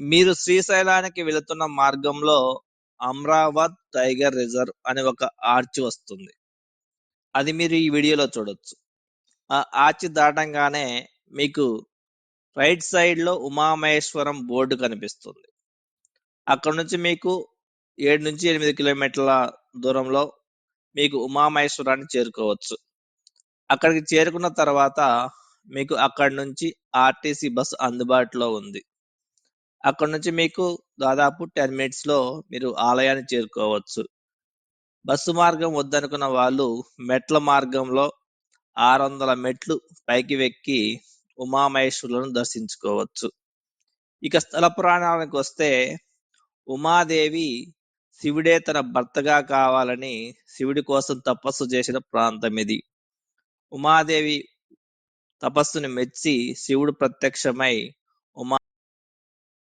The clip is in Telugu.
మీరు శ్రీశైలానికి వెళుతున్న మార్గంలో అమ్రావత్ టైగర్ రిజర్వ్ అనే ఒక ఆర్చ్ వస్తుంది. అది మీరు ఈ వీడియోలో చూడొచ్చు. ఆ ఆర్చ్ దాటంగానే మీకు రైట్ సైడ్లో ఉమామహేశ్వరం బోర్డు కనిపిస్తుంది. అక్కడ నుంచి మీకు ఏడు నుంచి ఎనిమిది కిలోమీటర్ల దూరంలో మీకు ఉమామహేశ్వరాన్ని చేరుకోవచ్చు. అక్కడికి చేరుకున్న తర్వాత మీకు అక్కడి నుంచి ఆర్టీసీ బస్సు అందుబాటులో ఉంది. అక్కడ నుంచి మీకు దాదాపు టెన్ మినిట్స్లో మీరు ఆలయాన్ని చేరుకోవచ్చు. బస్సు మార్గం వద్దనుకున్న వాళ్ళు మెట్ల మార్గంలో ఆరు వందల మెట్లు పైకి వెక్కి ఉమామహేశ్వరులను దర్శించుకోవచ్చు. ఇక స్థల పురాణానికి వస్తే ఉమాదేవి శివుడే తన భర్తగా కావాలని శివుడి కోసం తపస్సు చేసిన ప్రాంతం ఇది. ఉమాదేవి తపస్సుని మెచ్చి శివుడు ప్రత్యక్షమై ఉమా